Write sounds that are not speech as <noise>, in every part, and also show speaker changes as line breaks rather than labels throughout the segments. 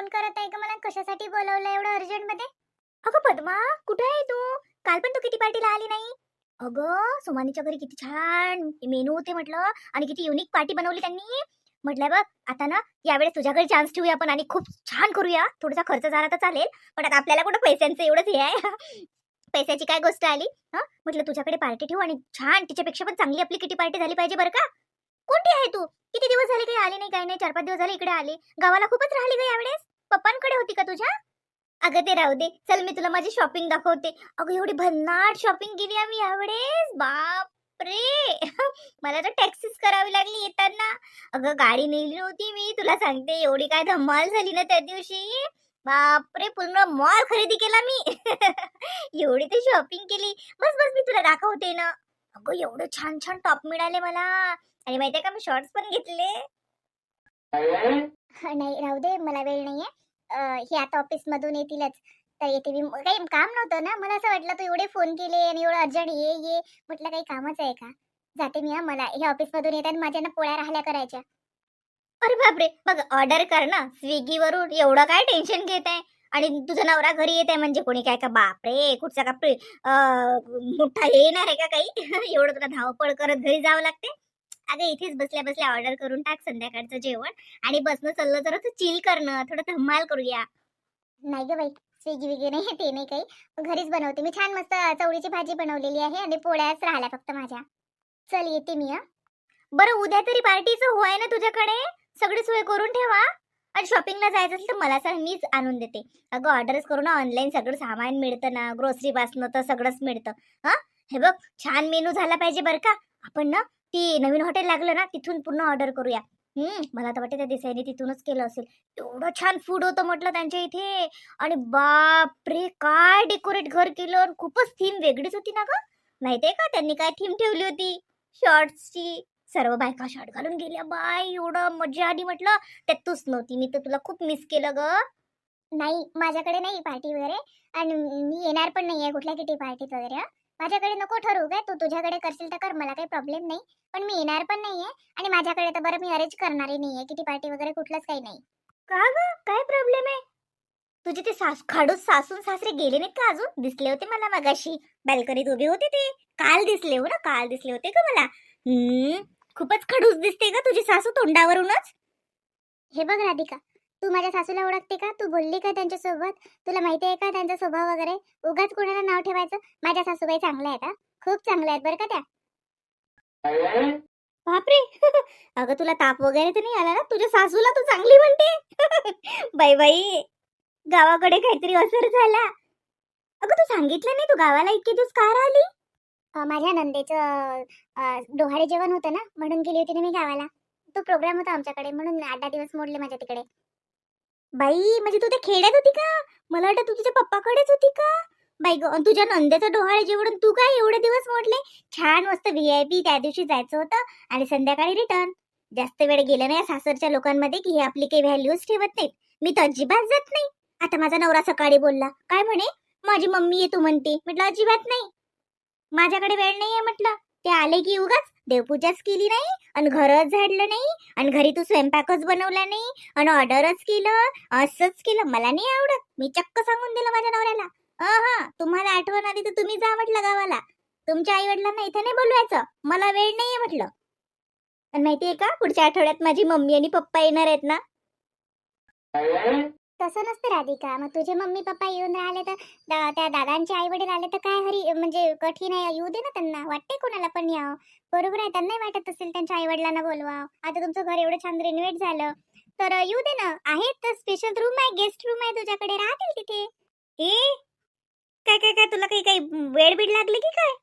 Phone करत आहे का? मला कशासाठी बोलवलं एवढं अर्जंटमध्ये अगं पद्मा कुठे आहे तू? काल पण तू किती पार्टीला आली नाही? अगं सुमानीच्या घरी किती छान मेनू होते म्हटलं आणि किती युनिक पार्टी बनवली त्यांनी. म्हटलं बघ आता ना यावेळेस तुझ्याकडे चान्स ठेवूया आपण आणि खूप छान करूया. थोडासा खर्च झाला तर चालेल पण आता आपल्याला कुठं पैशांचं एवढंच हे आहे. <laughs> पैशाची काय गोष्ट आली? हा? म्हटलं तुझ्याकडे पार्टी ठेवू आणि छान तिच्यापेक्षा पण चांगली आपली किती पार्टी झाली पाहिजे बरं का? कोणती आहे तू? किती दिवस झाले काही आली नाही काही नाही चार पाच दिवस झाले इकडे आले. गावाला खूपच राहिली का यावेळेस. पप्पांकडे होती का तुझ्या? अगं ते राहू दे. चल मी तुला माझी शॉपिंग दाखवते. अगं एवढी भन्नाट शॉपिंग केली आम्ही यावेळेस. बापरे! <laughs> मला तर टॅक्सीच करावी लागली येताना. अगं गाडी नेली नव्हती मी. तुला सांगते एवढी काय धमाल झाली ना त्या दिवशी. बापरे! पूर्ण मॉल खरेदी केला मी. <laughs> एवढी ते शॉपिंग केली. बस बस मी तुला दाखवते ना. अगं एवढं छान छान टॉप मिळाले मला. आणि माहितीये का मी शॉर्ट्स पण घेतले. नाही राहू दे मला वेळ नाहीये. हे आता ऑफिस मधून येतीलच. तर येते मी. काही काम नव्हतं ना? मला असं वाटलं तू एवढे फोन केले आणि एवढं अर्जंट ये ये. म्हटलं काही कामच आहे का? जाते मी हा मला. हे ऑफिस मधून येतात माझ्या ना पोळ्या राहिल्या करायच्या. अरे बापरे! बघ ऑर्डर कर ना. स्विगी वरून एवढं काय टेन्शन घेत? आहे आणि तुझा नवरा घरी येत आहे म्हणजे कोणी काय का बापरे! कुठचा का मोठा येणार आहे का काही? <laughs> एवढं तुला धावपळ करत घरी जावं लागते? अगं इथेच बसल्या बसल्या ऑर्डर करून टाक संध्याकाळचं जेवण. आणि बसणं चाललं तर चिल करणं थोडं धमाल करूया. नाही ग बाई स्विगी विगी नाही ते नाही काही. घरीच बनवते. मी छान मस्त चवळीची भाजी बनवलेली आहे आणि पोळ्याच राहिल्या फक्त माझ्या. चल येते मी हा. बरं उद्या तरी पार्टीचं होय ना तुझ्याकडे? सगळी सोय करून ठेवा. आणि शॉपिंगला जायचं असेल तर मला सांग मीच आणून देते. अगं ऑर्डरच करू ना ऑनलाईन सगळं सामान मिळतं ना ग्रोसरी पासनं तर सगळंच मिळतं. हा? हे बघ छान मेनू झाला पाहिजे बरं का. आपण ना ती नवीन हॉटेल लागलं ना तिथून पूर्ण ऑर्डर करूया. हम्म मला तर वाटतं त्या देसाईने तिथूनच केलं असेल. एवढं छान फूड होतं म्हटलं त्यांच्या इथे. आणि बापरे काय डेकोरेट घर केलं आणि खूपच थीम वेगळीच होती ना ग. माहितीये का त्यांनी काय थीम ठेवली होती? शॉर्ट्सची सर्व बायका शॉर्ट घालून गेल्या. बाय एवढं मजा आली म्हटलं. त्यात तूच नव्हती. मी तर तुला खूप मिस केलं ग. नाही माझ्याकडे नाही पार्टी वगैरे. आणि मी येणार पण नाहीये कुठल्या किती पार्टीत वगैरे. माझ्याकडे नको ठरवू काय तू तुझ्याकडे करशील तर कर मला काही प्रॉब्लेम नाही. पण मी येणार पण नाहीये आणि माझ्याकडे तर बरं मी अरेंज करणारही नाहीये. किती पार्टी वगैरे कुठलंच काही नाही. का ग? काय प्रॉब्लेम आहे? तुझे ते सास खाडूस सासून सासरे गेले नाहीत का अजून? दिसले होते मला मगाशी. बाल्कनीत उभे होते ते. काल दिसले हो ना? काल दिसले होते का मला. हम्म खूपच खडूस दिसते का तुझी सासू तोंडावरूनच. हे बघ राधिका तू माझ्या सासूला ओळखते का? तू बोलली का त्यांच्यासोबत? तुला माहिती आहे का त्यांचा स्वभाव वगैरे? उगाच कोणाला नाव ठेवायचं? माझ्या सासूबाई चांगल्या आहेत का खूप चांगल्या आहेत बरं का त्या. बापरे! <laughs> अगं तुला ताप वगैरे तर नाही आला ना? तुझ्या सासूला तू चांगली म्हणते. <laughs> बाई बाई गावाकडे काहीतरी असर झाला. अगं तू सांगितलं नाही तू गावाला इतके दिवस का राहिली? माझ्या नंदेचं डोहाळे जेवण होतं ना? म्हणून गेली होती ना मी गावाला. तो प्रोग्राम होता आमच्याकडे म्हणून आठ दहा दिवस मोडले माझ्या तिकडे. बाई म्हणजे तू ते खेड्यात होती का? मला वाटतं तू तुझ्या पप्पाकडेच होती का? बाई ग तुझ्या नंद्याचा डोहाळे जेवढून तू काय एवढे दिवस मोडले? छान मस्त व्ही आय पी त्या दिवशी जायचं होतं आणि संध्याकाळी रिटर्न जास्त वेळ गेलं नाही सासरच्या लोकांमध्ये की हे आपली काही व्हॅल्यूज ठेवत नाहीत. मी तर अजिबात जात नाही. आता माझा नवरा सकाळी बोलला काय म्हणे? माझी मम्मी येतो म्हणते. म्हटलं अजिबात नाही. माझ्याकडे वेळ नाहीये. म्हटलं ते आले की उगाच देवपूजाच केली नाही आणि घरच झाडलं नाही आणि घरी तू स्वयंपाकच बनवला नाही आणि ऑर्डरच केलं असंच केलं. मला नाही आवडत. मी चक्क सांगून दिलं माझ्या नवऱ्याला. हा तुम्हाला आठवण आली तर तुम्ही जा म्हटलं गावाला. तुमच्या आई वडिलांना इथे नाही बोलवायचं. मला वेळ नाहीये म्हटलं. आणि माहितीये का पुढच्या आठवड्यात माझी मम्मी आणि पप्पा येणार आहेत ना? तसं नसतं राधिका. मग तुझे मम्मी पप्पा येऊन राहिले तर दा- त्या दादांचे आई वडील आले तर काय हरी म्हणजे कठीण आहे येऊ दे ना त्यांना. वाटते कोणाला पण यावं. बरोबर आहे त्यांनाही वाटत असेल त्यांच्या आई वडिलांना बोलवा आता तुमचं घर एवढं छान रिनोव्हेट झालं. तर येऊ दे ना. आहेत तर स्पेशल रूम आहे गेस्ट रूम आहे तुझ्याकडे. राहतील तिथे. ए? काय काय काय? तुला काही काही वेळ बीड लागली की काय?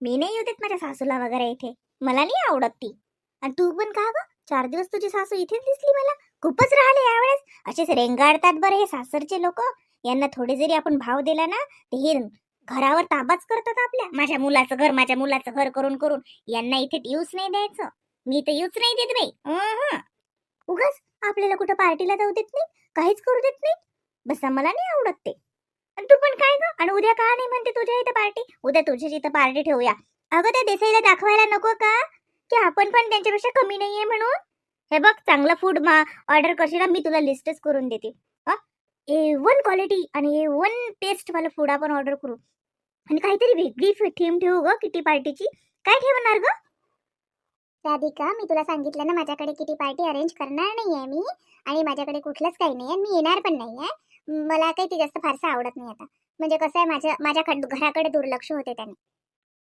मी नाही येऊ देत माझ्या सासूला वगैरे इथे. मला नाही आवडत ती. आणि तू पण का ग? चार दिवस तुझी सासू इथेच दिसली मला. खूपच राहिले यावेळेस. असेच रेंगाळतात बरं हे सासरचे लोक. यांना थोडे जरी आपण भाव दिला ना ते हे घरावर ताबाच करतात आपल्या. माझ्या मुलाचं घर माझ्या मुलाचं घर करून करून. यांना इथे येऊच नाही द्यायचं. मी तर येऊच नाही देत बाई. उगाच आपल्याला कुठं पार्टीला जाऊ देत नाही काहीच करू देत नाही. बस मला नाही आवडत ते. तू पण काय ग? आणि उद्या का नाही म्हणते तुझ्या इथं पार्टी? उद्या तुझ्या इथं पार्टी ठेवूया. अगं त्या देसाईला दाखवायला नको का? की आपण पण त्यांच्यापेक्षा कमी नाहीये म्हणून. हे बघ चांगलं फूड ऑर्डर करशील ना, मी तुला लिस्टच करून देते. ए वन क्वालिटी आणि ए वन टेस्टवाला फूड आपण ऑर्डर करू. आणि काहीतरी वेगळी थीम ठेवू ग किटी पार्टीची. काय ठेवणार ग? राधिका मी तुला सांगितलं ना माझ्याकडे किटी पार्टी अरेंज करणार नाही आहे मी. आणि माझ्याकडे कुठलंच काही नाही आहे मी येणार पण नाही आहे मला काही ते जास्त फारसं आवडत नाही आता. म्हणजे कसं आहे माझ्या माझ्या घराकडे दुर्लक्ष होते त्याने.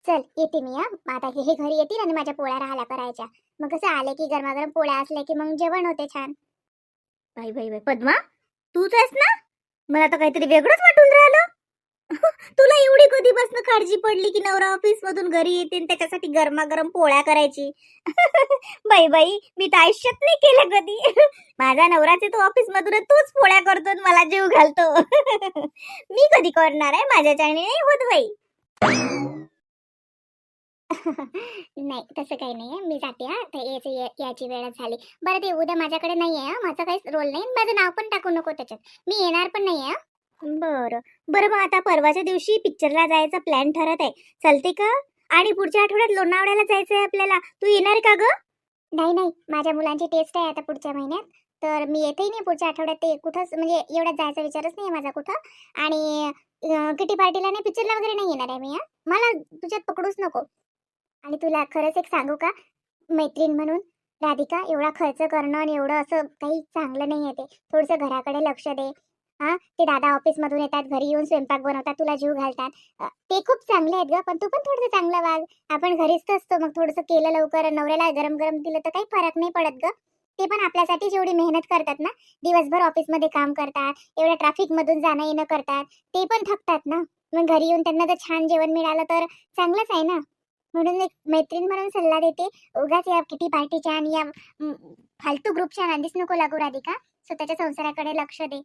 चल येते मी हा. आता हे घरी येतील आणि माझ्या पोळ्या राहायला करायच्या. मग कसं आले की गरमागरम पोळ्या असल्या की मग जेवण होते छान. बाई बाई बाई पद्मा तूच आहेस ना? मला तर काहीतरी वेगळंच वाटून राहिलं. <laughs> तुला एवढी कधीपासून काळजी पडली की नवरा ऑफिस मधून घरी येते त्याच्यासाठी गरमागरम पोळ्या करायची? <laughs> बाई बाई मी तर आयुष्यात नाही केलं कधी. <laughs> माझा नवराचे तो ऑफिस मधून तूच पोळ्या करतो मला जीव घालतो. मी कधी करणार आहे? माझ्याच्याने नाही होत बाई. नाही तसं काही नाही. मी जाते हा. तर याची याची वेळ झाली. बरं ते उद्या माझ्याकडे नाही आहे माझा काहीच रोल नाही. माझं नाव पण टाकू नको त्याच्यात. मी येणार पण नाही आहे बरं. बरं मग आता परवाच्या दिवशी पिक्चरला जायचा प्लॅन ठरत आहे. चालते का? आणि पुढच्या आठवड्यात लोणावळ्याला जायचं आहे आपल्याला. तू येणार का ग? नाही नाही. माझ्या मुलांची टेस्ट आहे आता पुढच्या महिन्यात. तर मी येतही नाही पुढच्या आठवड्यात. ते कुठंच म्हणजे एवढ्यात जायचा विचारच नाही माझा कुठं. आणि किटी पार्टीला नाही पिक्चरला वगैरे नाही येणार आहे मी हा. मला तुझ्यात पकडूच नको. आणि तुला खरंच एक सांगू का? मैत्रीण म्हणून. राधिका एवढा खर्च करणं आणि एवढं असं काही चांगलं नाही आहे ते. थोडंसं घराकडे लक्ष दे. हा? ते दादा ऑफिस मधून येतात घरी येऊन स्वयंपाक बनवतात तुला जीव घालतात. ते खूप चांगले आहेत ग पण तू पण थोडंसं चांगलं वाग. आपण घरीच तर असतो मग थोडंसं केलं लवकर नवऱ्याला गरम गरम दिलं तर काही फरक नाही पडत ग. ते पण आपल्यासाठी जेवढी मेहनत करतात ना? दिवसभर ऑफिसमध्ये काम करतात एवढ्या ट्रॅफिक मधून जाणं येणं करतात ते पण थकतात ना? मग घरी येऊन त्यांना जर छान जेवण मिळालं तर चांगलंच आहे ना? म्हणून एक मैत्रीण म्हणून सल्ला देते उगाच या किटी पार्टीच्या आणि या फालतू ग्रुपच्या नांदीच नको लागू राधिका. स्वतःच्या संसाराकडे लक्ष दे.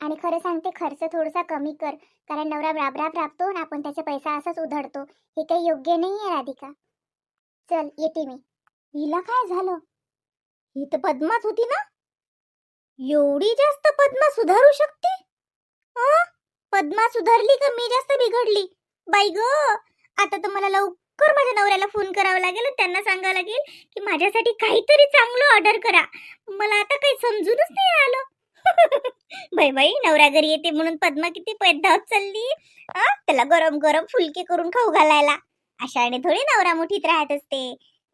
आणि खरं सांगते खर्च थोडासा कमी कर. कारण नवरा राबराब राबतो आणि आपण त्याचा पैसा असाच उधळतो. हे काही योग्य नाही आहे राधिका. चल येते मी. हिला काय झालं? ही तर पद्माच होती ना? एवढी जास्त पद्मा सुधारू शकते? पद्मा सुधारली का? मी जास्त बिघडली. बाई ग आता तर मला लवकर माझ्या नवऱ्याला फोन करावा लागेल त्यांना सांगावं लागेल की माझ्यासाठी काहीतरी चांगलं ऑर्डर करा. मला आता काही समजूनच नाही आलं. <laughs> बाई बाई नवरा घरी येते म्हणून पद्मा किती पैदावत चालली. त्याला गरम गरम फुलके करून खाऊ घालायला. अशाने थोडी नवरा मुठीत राहत असते.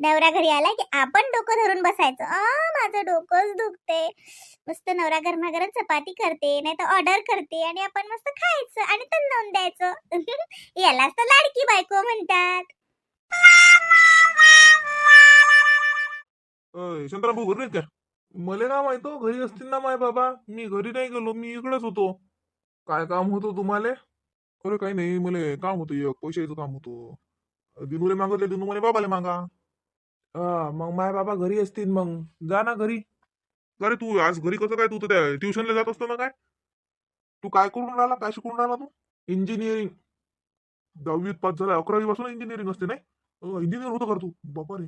नवरा घरी आला की आपण डोकं धरून बसायचं. माझं डोकंच दुखते मस्त नवरा गरमागरम चपाती करते नाही तर ऑर्डर करते आणि आपण मस्त खायचं आणि तंदून द्यायचं. <laughs> यालाच तर लाडकी बायको म्हणतात.
शांताराम भाऊ घरी का? मले ना माहीत हो, घरी असतील ना माय बाबा. मी घरी नाही गेलो मी इकडेच होतो. काय काम होतं तुम्हाला? अरे काही नाही मला काम होतं एक पैशाचं काम होतं. दिनूले मागतले दिनू म्हणे बाबाले मागा. हा मग माय बाबा घरी असतील मग. जा ना घरी. अरे तू आज घरी कसं काय? तू तर त्या ट्युशनला जात असतो ना काय? तू काय करून राहिला? काय शिकून राहिला तू? इंजिनिअरिंग दहावीत पास झाला अकरावी पासून इंजिनिअरिंग असते नाही? इंजिनियर होतो कर तू? बापा रे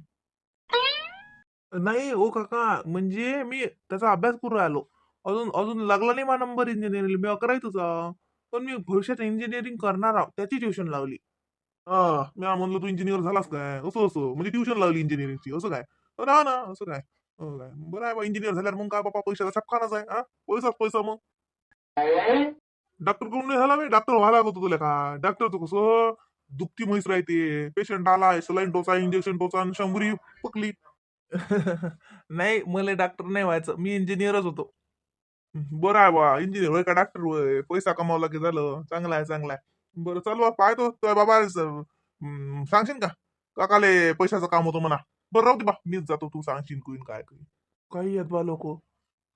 नाही ओ काका म्हणजे मी त्याचा अभ्यास करून राहिलो. अजून अजून लागला नाही माझा नंबर इंजिनिअरिंग मी अकरावीतच आहे. पण मी भविष्यात इंजिनिअरिंग करणार आहोत त्याची ट्युशन लावली. हा मी म्हणलं तू इंजिनियर झालास काय? असं असं. म्हणजे ट्युशन लावली इंजिनिअरिंगची असं काय? राहा ना असं काय? काय? बरं आहे बा इंजिनियर झाल्यावर मग काय बापा पैशाचा छपखानाच आहे. हा पैसाच पैसा मग. डॉक्टर कोण नाही झाला मी. डॉक्टर व्हायला होतो तुला का? डॉक्टरचं कसं? दुखती म्हैस राहते. पेशंट आला सलाईन टोचा इंजेक्शन टोचा आणि शंभरी पकली. <laughs> नाही मला डॉक्टर नाही व्हायचं. मी इंजिनियरच होतो. बरं आहे बा इंजिनियर होय का डॉक्टर होय? पैसा कमावला की झालं. चांगला आहे चांगला आहे. बरं चालू पाहतो. तुझ्या बाबा सांगशील का? काकाले पैशाचं काम होतं म्हणा. बरं राहू दे बा. मीच जातो तू सांगशील कुईन काय काही काही येत बा लोक.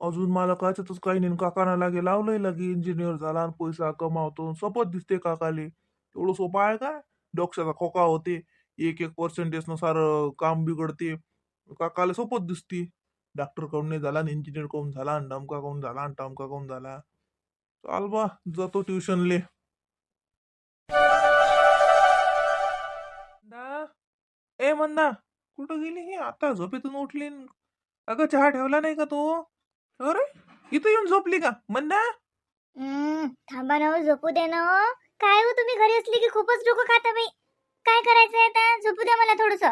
अजून मला कायच काही नाही. काकाना लागे लावलंय लागे इंजिनियर झाला आणि पैसा कमावतो. सोपत दिसते काकाले. एवढं सोपं आहे का डॉक्टरचा खोका होते एक एक पर्सेंटेजनुसार काम बिघडते. काकाला सोपत दिसते. डॉक्टर कोण नाही झाला इंजिनियर काऊन झाला आणि डमका काऊन झाला आणि टमका काऊन झाला. चाल बा जातो ट्युशनले ए मंदा कुठं गेली ही? आता झोपेतून उठली. अगं चहा ठेवला नाही का तू? अरे इथं येऊन झोपली का? मंदा?
थांबा ना हो, झोपू दे ना हो. काय हो तुम्ही घरी असली की खूपच डोकं खाता बाई. काय करायचंय आता? झोपू द्या मला थोडस.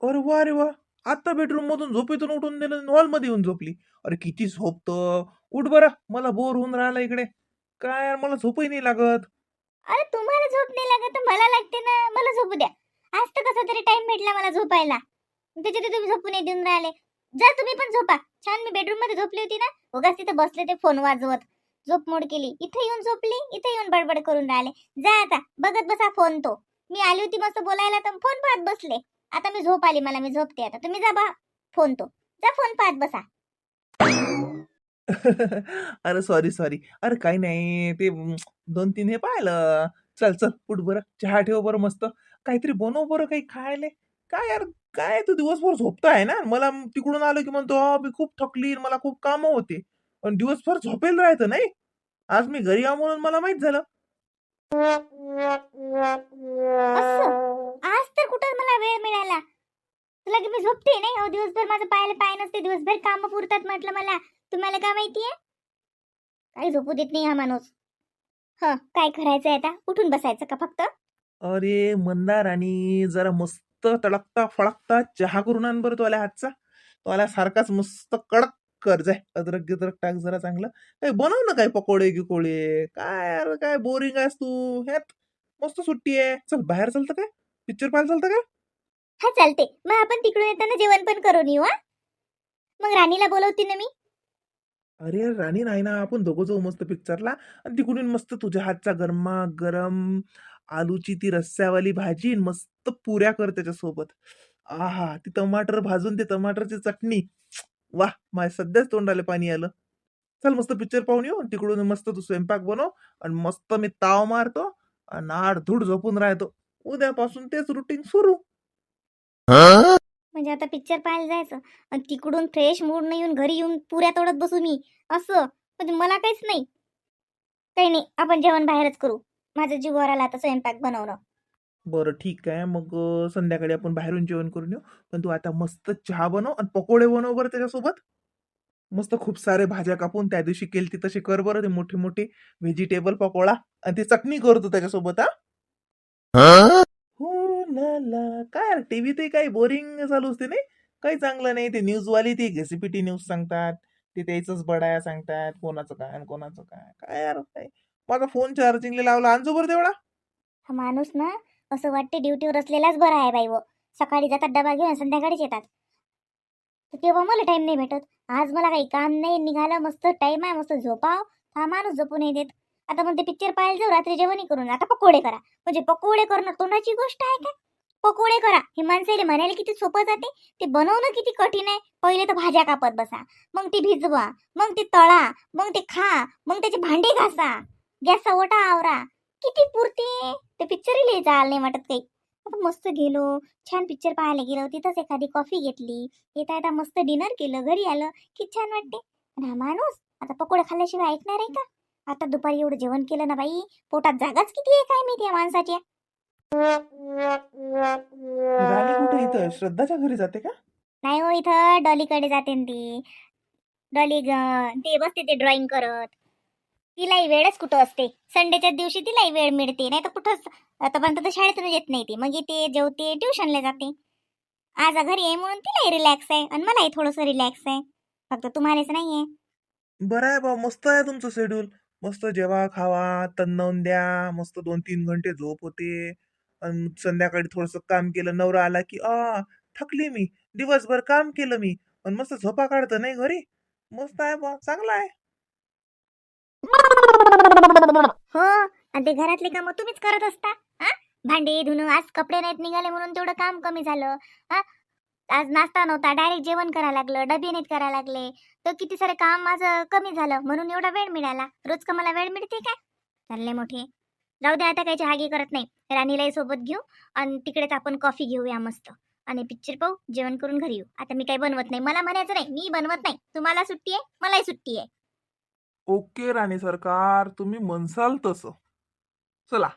अरे वा रे वा. आता बेडरूम मधून झोपेतून उठून दिलं हॉलमध्ये येऊन झोपली. अरे किती झोपतं. उठ बरं मला बोर होऊन राहिला इकडे. काय यार मला झोपही नाही लागत.
अरे तुम्हाला झोप नाही लागत तर मला लागते ना. मला झोपू द्या. आज तर कसा तरी टाइम भेटला मला झोपायला. त्याच्यात तुम्ही झोपू नाही देऊन राहिले. जा तुम्ही पण झोपा. छान मी बेडरूममध्ये झोपली होती ना. उगाच तिथे बसले ते फोन वाजवत. झोप मोड केली. इथे येऊन झोपली इथे येऊन बडबड करून राहिले. जा आता बघत बसा फोन तो. मी आली होती मस्त बोलायला तर फोन पाहत बसले. आता मी झोप आली मला मी झोपते आता. तुम्ही जा बा फोन तो. जा फोन पाहत बसा. <laughs>
अरे सॉरी सॉरी अरे काही नाही. ते दोन तीन हे पाहिलं. चल चल उठ बरं. चहा ठेव बरं मस्त. काहीतरी बनव बरं काही खायले. काय यार काय तू दिवसभर झोपताय ना? मला तिकडून आलो की म्हणतो मी खूप थकली मला खूप कामं होते. पण दिवसभर झोपेल राहायचं नाही. आज मी घरी आहो म्हणून मला माहीत झालं.
असं? आज तर कुठं मला वेळ मिळाला? तुला की मी झोपते नाही? अहो दिवसभर माझं पायाला पाय नसते. दिवसभर काम पुरतात म्हटलं मला. तुम्हाला काय माहितीये? काही झोपू देत नाही हा माणूस. ह काय करायचंय आता? उठून बसायचं का फक्त?
अरे मंदार आणि जरा मस्त तडकता फळकता चहा करून आण बरं तुला हातचा. तुला सारखाच मस्त कडक कर जाय अद्रक गिद्रक टाक जरा चांगलं. काही बनव ना काय पकोडे गिकोडे. काय यार काय बोरिंग आहेस तू? ह्यात मस्त सुट्टी आहे. चल बाहेर चालतं काय? पिक्चर पाहायला चालतं काय
हा चालते मग आपण तिकडून येताना जेवण पण करून येऊ हा? मग राणीला बोलवते ना मी.
अरे यार, राणी नाही ना. आपण दोघं जाऊ मस्त पिक्चरला आणि तिकडून मस्त तुझ्या हातचा गरमा गरम आलूची ती रस्स्यावाली भाजी आणि मस्त पुऱ्या कर त्याच्यासोबत. आहा ती टमाटर भाजून ते टमाटरची चटणी. वाह माझ्या सध्याच तोंडाला पाणी आलं. चल मस्त पिक्चर पाहून येऊ तिकडून मस्त तू स्वयंपाक बनव आणि मस्त मी ताव मारतो आणि आड धूड झोपून राहतो. उद्यापासून तेच रुटीन सुरू.
म्हणजे आता पिक्चर पाहायला जायचं आणि तिकडून फ्रेश मूड नाही येऊन घरी येऊन पुऱ्या तोडत बसू मी. असं. म्हणजे मला काहीच नाही. काही नाही आपण जेवण बाहेरच करू. माझं जीवावर आला आता स्वयंपाक बनवणं.
बरं ठीक आहे. मग अं, संध्याकाळी आपण बाहेरून जेवण करून येऊ. पण तू आता मस्त चहा बनव आणि पकोडे बनव बरं त्याच्यासोबत. मस्त खूप सारे भाज्या कापून त्या दिवशी केलती तसे कर बरं ते मोठे मोठे व्हेजिटेबल पकोडा आणि ते चटणी करतो त्याच्यासोबत हा. हो? ला ला काय टीव्ही ते काही बोरिंग चालू असते नाही? काही चांगलं नाही. ते न्यूज वाली ती घेसिपिटी न्यूज सांगतात. ते त्याच बडाया सांगतात. कोणाचं काय आणि कोणाचं काय? काय यार काय? माझा फोन चार्जिंगला लावला. आणजो बरं तेवढा.
हा माणूस ना असं वाटते ड्युटीवर असलेलाच बरा आहे बाई व. सकाळी जातात डबा घेऊन संध्याकाळीच येतात. तर तेव्हा मला टाईम नाही भेटत. आज मला काही काम नाही निघालं मस्त टाईम आहे मस्त झोपाव. हा माणूस झोपू नाही देत. आता म्हणते पिक्चर पाहायला जाऊ रात्री जेवणही करून. आता पकोडे करा. म्हणजे पकोडे करणं तोंडाची गोष्ट आहे का? पकोडे करा. हे माणसाला म्हणायला किती सोपं जाते. ते बनवणं किती कठीण आहे. पहिले तर भाज्या कापत बसा. मग ती भिजवा. मग ती तळा. मग ते खा. मग त्याचे भांडे घासा. गॅसचा ओटा आवरा. किती पुरते? ते पिक्चरही लिहायचं आलं नाही वाटत काही. आता मस्त गेलो छान पिक्चर पाहायला गेलो तिथंच एखादी कॉफी घेतली. येता येता मस्त डिनर केलं घरी आलं. किती छान वाटते. हा माणूस आता पकोडे खाल्ल्याशिवाय ऐकणार आहे का? आता दुपारी एवढं जेवण केलं ना बाई पोटात जागाच किती आहे काय माहिती या माणसाच्या?
राणी कुठे इथं? श्रद्धाच्या घरी जाते का?
नाही हो इथं डॉलीकडे जाते न ती. डॉली ग- ते बसते ते ड्रॉइंग करत. तिलाही वेळच कुठं असते. संडेच्या दिवशी तिलाही वेळ मिळते. नाही तर कुठंच आतापर्यंत तर शाळेतून येत नाही ती. मग येते जेवते ट्युशनला जाते. आज घरी आहे म्हणून तिलाही रिलॅक्स आहे आणि मलाही थोडंसं रिलॅक्स आहे. फक्त तुम्हालाच नाही आहे
बरं आहे बा मस्त आहे तुमचं शेड्यूल मस्त जेवा खावा तन्नवून द्या. मस्त दोन तीन घंटे झोप होते. आणि संध्याकाळी थोडस काम केलं नवरा आला की आ थकली मी. दिवसभर काम केलं मी. पण मस्त झोपा काढतं नाही घरी. मस्त आहे बा चांगलं आहे.
हो आणि ते घरातले काम तुम्हीच करत असता हा? भांडे धुणं आज कपडे नाहीत निघाले म्हणून तेवढं काम कमी झालं हा? आज नाश्ता नव्हता डायरेक्ट जेवण करायला लागलं डबे नाहीत करायला लागले तर किती सारे काम माझं कमी झालं म्हणून एवढा वेळ मिळाला. रोज का मला वेळ मिळते काय? चालले मोठे. जाऊ दे आता काही चहागी करत नाही. राणीलाही सोबत घेऊ आणि तिकडेच आपण कॉफी घेऊया मस्त. आणि पिक्चर पाहू जेवण करून घरी येऊ. आता मी काही बनवत नाही. मला म्हणायचं नाही मी बनवत नाही. तुम्हाला सुट्टी आहे मलाही सुट्टी आहे.
ओके राणी सरकार तुम्ही म्हणसाल तसं. चला.